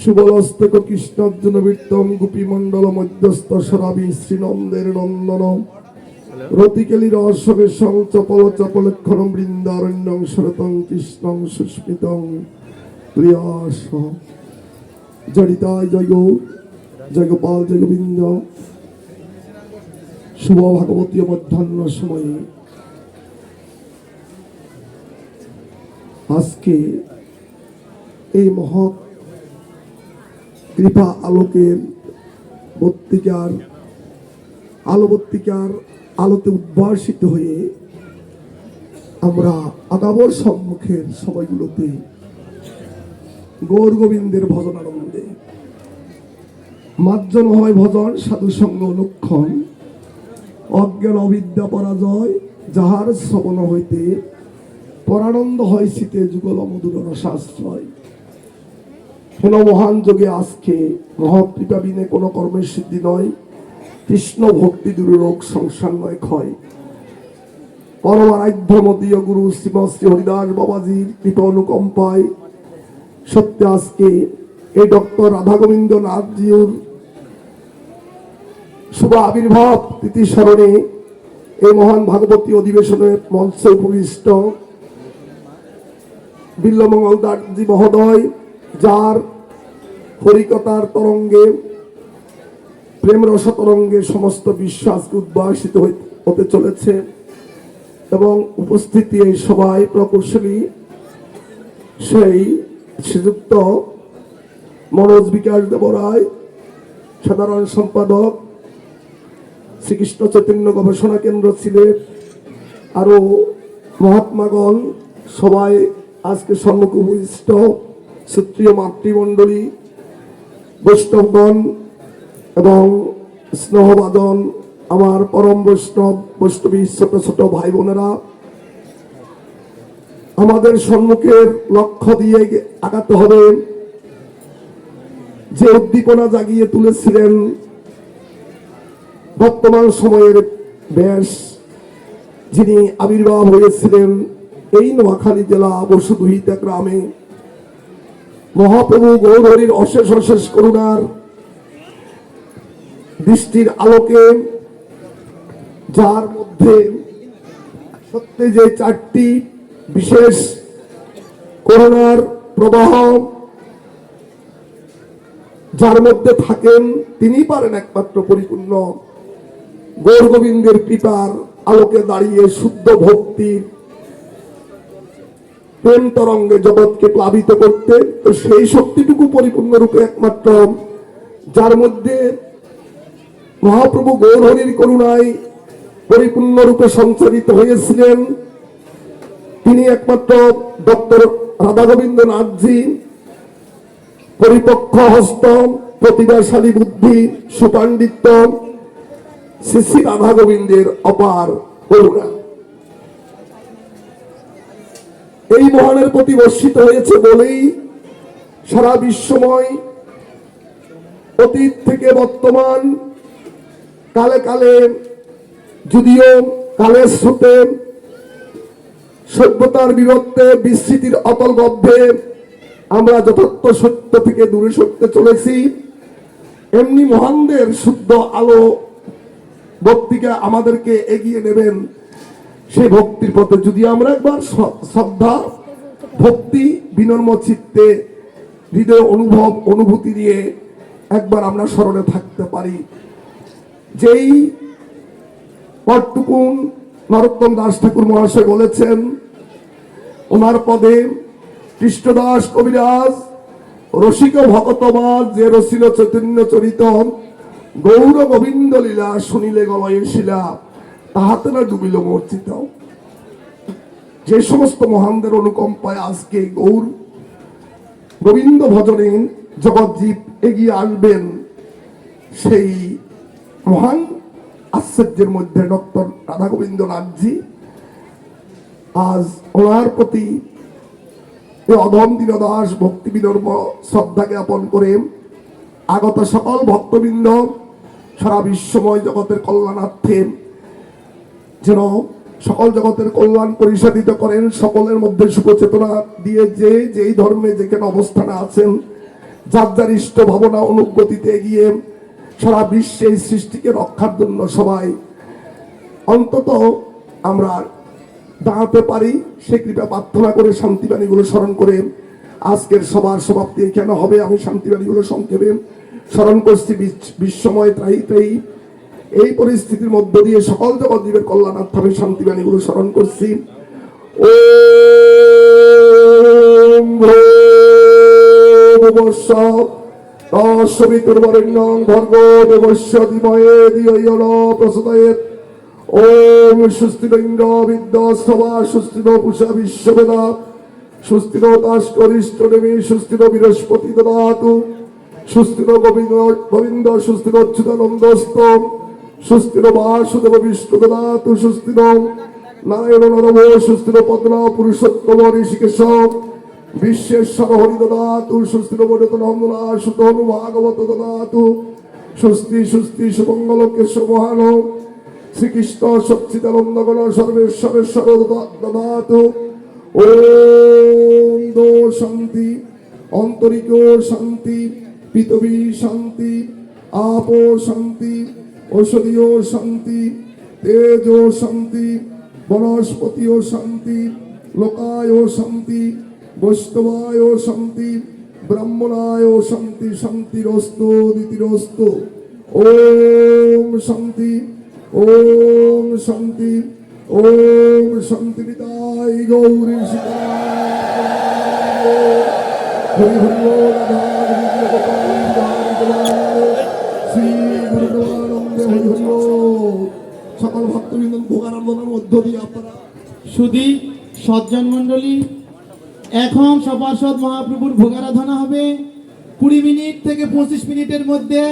শুভলস্তক কৃষ্ণার্জুন বৃত্তম গোপীমণ্ডল মধ্যস্থ সরাবি শ্রীনন্দের নন্দন। রতিকেলি রহস্যকে সং চপল চপলক্ষণ বৃন্দারণ্যং শরতং কৃষ্ণং সুস্মিতং। প্রিয়াস জড়িতায় জয় গৌর জয় গোপাল শুভ ভাগবতী মধ্যাহ্ন সময়ে। আজকে এই মহৎ কৃপা আলোকের বত্তিকার আলোবত্তিকার আলোতে উদ্ভাসিত হয়ে আমরা আগাবর সম্মুখের সময়গুলোতে গৌর গোবিন্দের ভজন আনন্দে। মার্জন হয় ভজন, সাধু সঙ্গ লক্ষণ, অজ্ঞান অবিদ্যা পরাজয়, যাহার শ্রবণ হইতে পরানন্দ হয় শীতে যুগল মধুর রসাশ্রয়। মহান যোগে আজকে মহাকৃপা বিনে কোনো কর্মের সিদ্ধি নয়, কৃষ্ণ ভক্তি দুরোগ সংসার নয় ক্ষয়। মদীয় গুরু শ্রীম শ্রী হরিদাস বাবাজির কৃপা অনুকম্পায় সত্য আজকে এই ডক্টর রাধা গোবিন্দ নাথজিউর শুভ আবির্ভাব তিথি স্মরণে এই মহান ভাগবতী অধিবেশনে মঞ্চে উপবিষ্ট বিল্লমঙ্গল দাসজি মহোদয়, যার হরিকতার তরঙ্গে প্রেম রস তরঙ্গে সমস্ত বিশ্বাসকে উদ্ভাসিত হতে চলেছে এবং উপস্থিতি এই সবাই প্রকৌশলী সেই শ্রীযুক্ত মনোজ বিকাশ দেবরায়, সাধারণ সম্পাদক শ্রীকৃষ্ণ চৈতন্য গবেষণা কেন্দ্র সিলেট আরও মহাত্মাগণ সবাই আজকে সম্মুখ উপবিষ্ট ক্ষত্রিয় মাতৃমণ্ডলী বৈষ্ণবগণ এবং স্নেহবাদন আমার পরম বৈষ্ণব, বৈষ্ণবী ছোট ছোট ভাই বোনেরা আমাদের সম্মুখের লক্ষ্য দিয়ে আগাতে হবে যে উদ্দীপনা জাগিয়ে তুলেছিলেন বর্তমান সময়ের ব্যাস, যিনি আবির্ভাব হয়েছিলেন এই নোয়াখালী জেলা বসুদুহিতা গ্রামে। মহাপ্রভু গৌরহরির অশেষ অশেষ করুণার দৃষ্টির আলোকে যার মধ্যে সত্যি যে চারটি বিশেষ করুণার প্রবাহ যার মধ্যে থাকেন, তিনি পারেন একমাত্র পরিপূর্ণ গৌর গোবিন্দের কৃপার আলোকে দাঁড়িয়ে শুদ্ধ ভক্তির প্রেম তরঙ্গে জগৎকে প্লাবিত করতে, তো সেই শক্তিটুকু পরিপূর্ণ রূপে একমাত্র যার মধ্যে মহাপ্রভু গৌরহরির করুণায় পরিপূর্ণ রূপে সঞ্চারিত হয়েছিলেন। তিনি একমাত্র ডক্টর রাধা গোবিন্দ নাথজি পরিপক্ষ হস্ত, প্রতিভাশালী বুদ্ধি, সুপাণ্ডিত্য, শ্রী শ্রী রাধা গোবিন্দের অপার করুণা। এই মহানের প্রতি বর্ষিত হয়েছে বলেই সারা বিশ্বময় অতীত থেকে বর্তমান, কালে কালে, যদিও কালের স্রোতে, সভ্যতার বিরত্বে বিস্মৃতির অতল গর্ভে আমরা যথার্থ সত্য থেকে দূরে সরতে চলেছি, এমনি মহানদের শুদ্ধ আলো ভক্তিকে আমাদেরকে এগিয়ে নেবেন সেই ভক্তির পথে যদি আমরা একবার শ্রদ্ধা, ভক্তি, বিনম্র চিত্তে, হৃদয় অনুভব, অনুভূতি দিয়ে একবার আমরা স্মরণে থাকতে পারি। যেই পটটুকুন নরোত্তম দাস ঠাকুর মহাশয় বলেছেন, ওনার পদে কৃষ্ণদাস কবিরাজ, রসিক ভগতবাদ, যে রসিল চৈতন্য চরিত, গৌর গোবিন্দ লীলা শুনিলে গলয়ে শিলা। তাহাতে না ডুবিল মূর্ছিত যে সমস্ত মহানদের অনুকম্পায় আজকে গৌর গোবিন্দ ভজনে জগৎজীব এগিয়ে আসবেন, সেই মহান আশ্চর্যের মধ্যে ডক্টর রাধা গোবিন্দ নাথজি আজ ওনার প্রতি অধম দীনদাস ভক্তি বিনর্ম শ্রদ্ধা জ্ঞাপন করে আগত সকল ভক্তবৃন্দ সারা বিশ্বময় জগতের কল্যাণার্থে যেন সকল জগতের কল্যাণ পরিসাদিত করেন, সকলের মধ্যে শুভচেতনা দিয়ে যে যেই ধর্মে যেখানে অবস্থানে আছেন, যার যার ইষ্ট ভাবনা অনুগতিতে এগিয়ে সারা বিশ্বে এই সৃষ্টিকে রক্ষার জন্য সবাই অন্তত আমরা দাঁড়াতে পারি। সে কৃপা প্রার্থনা করে শান্তিবাণীগুলো স্মরণ করে আজকের সবার সমাপ্তি এখানে হবে। আমি শান্তিবাণীগুলো সংক্ষেপে স্মরণ করছি। বিশ্ব- বিশ্বময় ত্রাহি ত্রাহি এই পরিস্থিতির মধ্য দিয়ে সকল জগৎজীবের কল্যাণার্থে আমি শান্তিবাণীগুলো স্মরণ করছি। পুষা বিশ্ববেদা সুস্থির দাসকরিষ্ঠ দেবী সুস্থির বৃহস্পতি দদাতু সুস্থির গোবিন্দ গোবিন্দ সুস্থির অচ্যুতানন্দস্ত সুস্থির বাসুদেব বিষ্ণু দদাতু সুস্থির নারায়ণ নরব সুস্থির পদ্মা পুরুষোত্তম ঋষিকেশ বিশ্বেশ্বর হরি দদাতু সুস্থির বরত নন্দনা সুত ভাগবত দদাতু সুস্থি সুস্থি সুমঙ্গল কেশব মহান শ্রীকৃষ্ণ সচ্চিদানন্দগণ সর্বেশ্বরেশ্বর দদাতু ওম দো শান্তি। অন্তরিক শান্তি। পৃথিবী শান্তি। আপ শান্তি। ঔষধীয় শান্তি তেজ ও শান্তি বনস্পতি ও শান্তি লোকায় শান্তি বৈষ্ণবায় শান্তি ব্রাহ্মণায় শান্তি শান্তিরস্তু দিতিরস্তু ওম শান্তি ওম শান্তি ওম শান্তি পিতাই গৌরী শ্রী বল। সকল ভক্তবৃন্দ ভোগার আন্দোলনের মধ্য দিয়ে আপনারা সুদী সজ্জন মণ্ডলী, এখন সভাসদ মহাপ্রভুর ভোগারাধনা হবে। কুড়ি মিনিট থেকে পঁচিশ মিনিটের মধ্যে